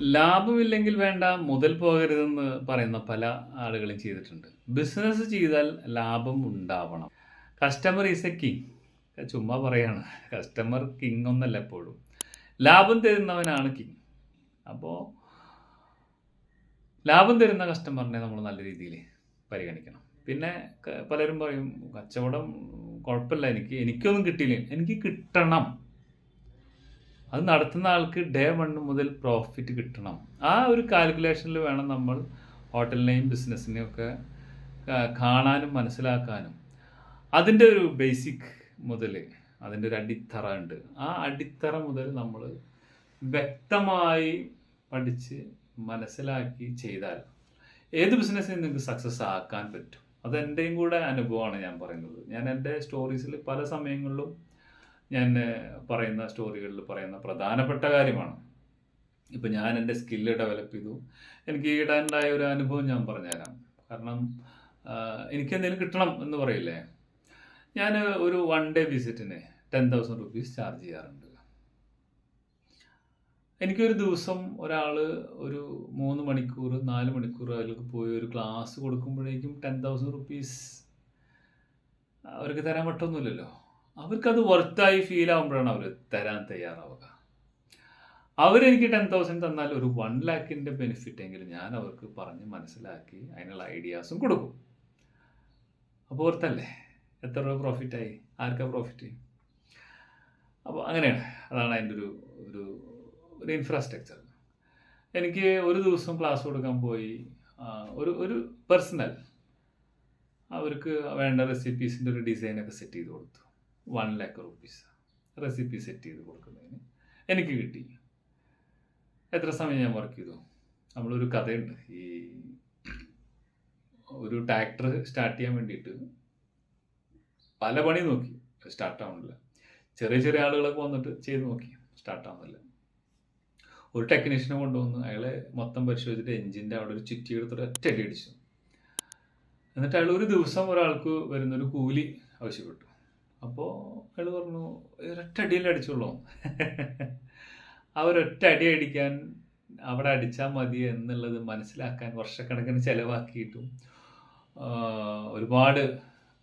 ലാഭമില്ലെങ്കിൽ വേണ്ട മുതൽ പോകരുതെന്ന് പറയുന്ന പല ആളുകളും ചെയ്തിട്ടുണ്ട്. ബിസിനസ് ചെയ്താൽ ലാഭം ഉണ്ടാവണം. കസ്റ്റമർ ഈസ് എ കിങ് ചുമ്മാ പറയാണ്. കസ്റ്റമർ കിങ് ഒന്നല്ല എപ്പോഴും. ലാഭം തരുന്നവനാണ് കിങ് അപ്പോൾ ലാഭം തരുന്ന കസ്റ്റമറിനെ നമ്മൾ നല്ല രീതിയിൽ പരിഗണിക്കണം. പിന്നെ പലരും പറയും കച്ചവടം കുഴപ്പമില്ല. എനിക്ക് എനിക്കൊന്നും കിട്ടിയില്ല? എനിക്ക് കിട്ടണം. അത് നടത്തുന്ന ആൾക്ക് ഡേ വൺ മുതൽ പ്രോഫിറ്റ് കിട്ടണം. ആ ഒരു കാൽക്കുലേഷനിൽ വേണം നമ്മൾ ഹോട്ടലിനെയും ബിസിനസ്സിനെയും ഒക്കെ കാണാനും മനസ്സിലാക്കാനും. അതിന്റെ ഒരു ബേസിക് മുതൽ അതിന്റെ ഒരു അടിത്തറ ഉണ്ട്. ആ അടിത്തറ മുതൽ നമ്മൾ വ്യക്തമായി പഠിച്ച് മനസ്സിലാക്കി ചെയ്താൽ ഏത് ബിസിനസ്സിനും നിങ്ങൾക്ക് സക്സസ് ആക്കാൻ പറ്റും. അതെന്റെയും കൂടെ അനുഭവമാണ് ഞാൻ പറയുന്നത്. ഞാൻ എന്റെ സ്റ്റോറീസിൽ പല സമയങ്ങളിലും ഞാൻ പറയുന്ന സ്റ്റോറികളിൽ പറയുന്ന പ്രധാനപ്പെട്ട കാര്യമാണ്. ഇപ്പം ഞാൻ എന്റെ സ്കില്ല് ഡെവലപ്പ് ചെയ്തു. എനിക്ക് ഈടാനുണ്ടായ ഒരു അനുഭവം ഞാൻ പറഞ്ഞുതരാം. കാരണം എനിക്ക് എന്തെങ്കിലും കിട്ടണം എന്ന് പറയില്ലേ? ഞാൻ ഒരു വൺ ഡേ വിസിറ്റിന് ടെൻ തൗസൻഡ് റുപ്പീസ് ചാർജ് ചെയ്യാറുണ്ട്. എനിക്കൊരു ദിവസം ഒരാൾ ഒരു മൂന്ന് മണിക്കൂർ നാല് മണിക്കൂർ അതിലേക്ക് പോയി ഒരു ക്ലാസ് കൊടുക്കുമ്പോഴേക്കും ടെൻ തൗസൻഡ് റുപ്പീസ് അവർക്ക് തരാൻ പറ്റൊന്നുമില്ലല്ലോ. അവർക്കത് വർത്തായി ഫീൽ ആകുമ്പോഴാണ് അവർ തരാൻ തയ്യാറാവുക. അവരെനിക്ക് ടെൻ തൗസൻഡ് തന്നാൽ ഒരു വൺ ലാക്കിന്റെ ബെനിഫിറ്റ് എങ്കിലും ഞാൻ അവർക്ക് പറഞ്ഞ് മനസ്സിലാക്കി അതിനുള്ള ഐഡിയാസും കൊടുക്കും. അപ്പോൾ ഓർത്തല്ലേ എത്ര രൂപ പ്രോഫിറ്റായി ആർക്കാ പ്രോഫിറ്റ് അപ്പോൾ അങ്ങനെയാണ്. അതാണ് അതിന്റെ ഒരു ഒരു ഒരു ഇൻഫ്രാസ്ട്രക്ചർ എനിക്ക് ഒരു ദിവസം ക്ലാസ് കൊടുക്കാൻ പോയി. ഒരു ഒരു പേഴ്സണൽ അവർക്ക് വേണ്ട റെസിപ്പീസിന്റെ ഒരു ഡിസൈനൊക്കെ സെറ്റ് ചെയ്ത് കൊടുത്തു. One lakh rupees recipe set ചെയ്ത് കൊടുക്കുന്നതിന് എനിക്ക് കിട്ടി. എത്ര സമയം ഞാൻ വർക്ക് ചെയ്തു? നമ്മളൊരു കഥയുണ്ട്. ഈ ഒരു ട്രാക്ടർ സ്റ്റാർട്ട് ചെയ്യാൻ വേണ്ടിയിട്ട് പല പണി നോക്കി. സ്റ്റാർട്ട് ആവുന്നില്ല. ചെറിയ ചെറിയ ആളുകളൊക്കെ വന്നിട്ട് ചെയ്ത് നോക്കി. സ്റ്റാർട്ട് ആവുന്നില്ല. ഒരു ടെക്നീഷ്യനെ കൊണ്ടുവന്ന് അയാളെ മൊത്തം പരിശോധിച്ചിട്ട് എഞ്ചിന്റെ അവിടെ ഒരു ചുറ്റി എടുത്തിട്ട് ഒറ്റ അടി അടിച്ചു എന്നിട്ട് അയാൾ ഒരു ദിവസം ഒരാൾക്ക് വരുന്നൊരു കൂലി ആവശ്യപ്പെട്ടു. അപ്പോൾ അയാൾ പറഞ്ഞു ഒരൊറ്റ അടിയിൽ അടിച്ചോളൂ ആ അടി അടിക്കാൻ അവിടെ അടിച്ചാൽ മതി എന്നുള്ളത് മനസ്സിലാക്കാൻ വർഷക്കണക്കിന് ചിലവാക്കിയിട്ടും ഒരുപാട്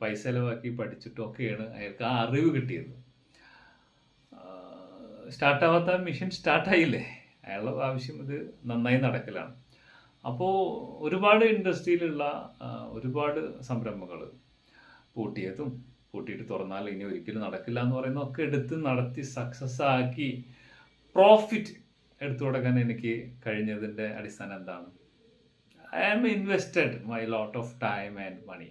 പൈസ ചിലവാക്കി പഠിച്ചിട്ടും ഒക്കെയാണ് അയാൾക്ക് ആ അറിവ് കിട്ടിയത്. സ്റ്റാർട്ടാവാത്ത മെഷീൻ സ്റ്റാർട്ടായില്ലേ? അയാളുടെ ആവശ്യം ഇത് നന്നായി നടക്കലാണ്. അപ്പോൾ ഒരുപാട് ഇൻഡസ്ട്രിയിലുള്ള ഒരുപാട് സംരംഭങ്ങൾ പൂട്ടിയതും പൂട്ടിയിട്ട് തുറന്നാൽ ഇനി ഒരിക്കലും നടക്കില്ല എന്ന് പറയുന്നതൊക്കെ എടുത്ത് നടത്തി സക്സസ് ആക്കി പ്രോഫിറ്റ് എടുത്തു കൊടുക്കാൻ എനിക്ക് കഴിഞ്ഞതിന്റെ അടിസ്ഥാനം എന്താണ്? I am invested my lot of time and money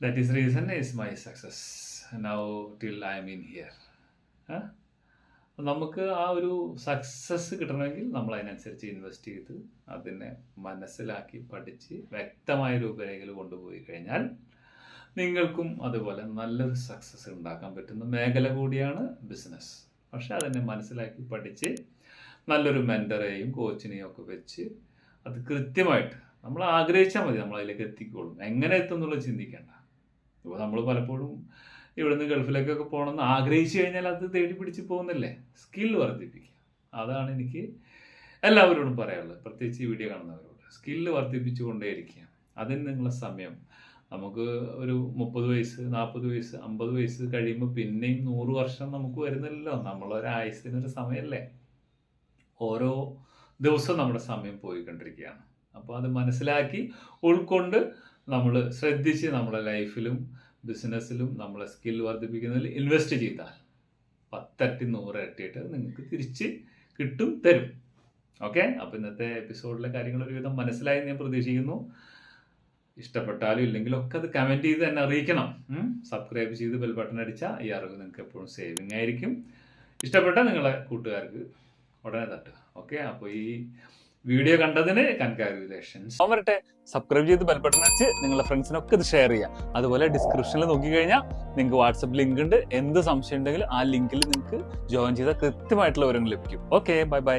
that is reason is my success now till I am in here നമുക്ക് ആ ഒരു സക്സസ് കിട്ടണമെങ്കിൽ നമ്മൾ അതിനനുസരിച്ച് ഇൻവെസ്റ്റ് ചെയ്ത് അതിനെ മനസ്സിലാക്കി പഠിച്ച് വ്യക്തമായ രൂപരേഖയിൽ കൊണ്ടുപോയി കഴിഞ്ഞാൽ നിങ്ങൾക്കും അതുപോലെ നല്ലൊരു സക്സസ് ഉണ്ടാക്കാൻ പറ്റുന്ന മേഖല കൂടിയാണ് ബിസിനസ് പക്ഷെ അതിനെ മനസ്സിലാക്കി പഠിച്ച് നല്ലൊരു മെന്ററെയും കോച്ചിനെയും ഒക്കെ വെച്ച് അത് കൃത്യമായിട്ട് നമ്മൾ ആഗ്രഹിച്ചാൽ മതി നമ്മൾ അതിലേക്ക് എത്തിക്കോളും. എങ്ങനെ എത്തും എന്നുള്ളത് ചിന്തിക്കേണ്ട. ഇപ്പോൾ നമ്മൾ പലപ്പോഴും ഇവിടുന്ന് ഗൾഫിലേക്കൊക്കെ പോകണമെന്ന് ആഗ്രഹിച്ചു കഴിഞ്ഞാൽ അത് തേടി പിടിച്ച് പോകുന്നില്ലേ? സ്കിൽ വർദ്ധിപ്പിക്കുക. അതാണ് എനിക്ക് എല്ലാവരോടും പറയാനുള്ളത്. പ്രത്യേകിച്ച് ഈ വീഡിയോ കാണുന്നവരോട്. സ്കില്ല് വർദ്ധിപ്പിച്ചുകൊണ്ടേയിരിക്കുക. അതിന് നിങ്ങളുടെ സമയം നമുക്ക് ഒരു മുപ്പത് വയസ്സ് നാൽപ്പത് വയസ്സ് അമ്പത് വയസ്സ് കഴിയുമ്പോൾ പിന്നെയും നൂറ് വർഷം നമുക്ക് വരുന്നില്ലല്ലോ. നമ്മളൊരായുസിനൊരു സമയമല്ലേ ഓരോ ദിവസവും നമ്മുടെ സമയം പോയിക്കൊണ്ടിരിക്കുകയാണ്. അപ്പോൾ അത് മനസ്സിലാക്കി ഉൾക്കൊണ്ട് നമ്മൾ ശ്രദ്ധിച്ച് നമ്മുടെ ലൈഫിലും ബിസിനസ്സിലും നമ്മളെ സ്കിൽ വർദ്ധിപ്പിക്കുന്നതിൽ ഇൻവെസ്റ്റ് ചെയ്താൽ പത്തരട്ടി നൂറരട്ടിയിട്ട് നിങ്ങൾക്ക് തിരിച്ച് കിട്ടും തരും. ഓക്കെ? അപ്പോൾ ഇന്നത്തെ എപ്പിസോഡിലെ കാര്യങ്ങൾ ഒരുവിധം മനസ്സിലായി ഞാൻ പ്രതീക്ഷിക്കുന്നു. ഇഷ്ടപ്പെട്ടാലും ഇല്ലെങ്കിലും ഒക്കെ അത് കമന്റ് ചെയ്ത് തന്നെ അറിയിക്കണം. സബ്സ്ക്രൈബ് ചെയ്ത് ബെൽ ബട്ടൺ അടിച്ചാൽ ഈ അറിവ് നിങ്ങൾക്ക് എപ്പോഴും സേവിങ് ആയിരിക്കും. ഇഷ്ടപ്പെട്ട നിങ്ങളെ കൂട്ടുകാർക്ക് ഉടനെ തട്ടുക. ഓക്കെ അപ്പോൾ ഈ വീഡിയോ കണ്ടതിന് കൺഗ്രാജുലേഷൻസ് വരട്ടെ. സബ്സ്ക്രൈബ് ചെയ്ത് ബെൽ ബട്ടൺ അടിച്ച് നിങ്ങളുടെ ഫ്രണ്ട്സിനൊക്കെ ഇത് ഷെയർ ചെയ്യുക അതുപോലെ ഡിസ്ക്രിപ്ഷനിൽ നോക്കിക്കഴിഞ്ഞാൽ നിങ്ങൾക്ക് വാട്സപ്പ് ലിങ്ക് ഉണ്ട്. എന്ത് സംശയം ഉണ്ടെങ്കിലും ആ ലിങ്കിൽ നിങ്ങൾക്ക് ജോയിൻ ചെയ്താൽ കൃത്യമായിട്ടുള്ള വിവരങ്ങൾ ലഭിക്കും. Okay bye bye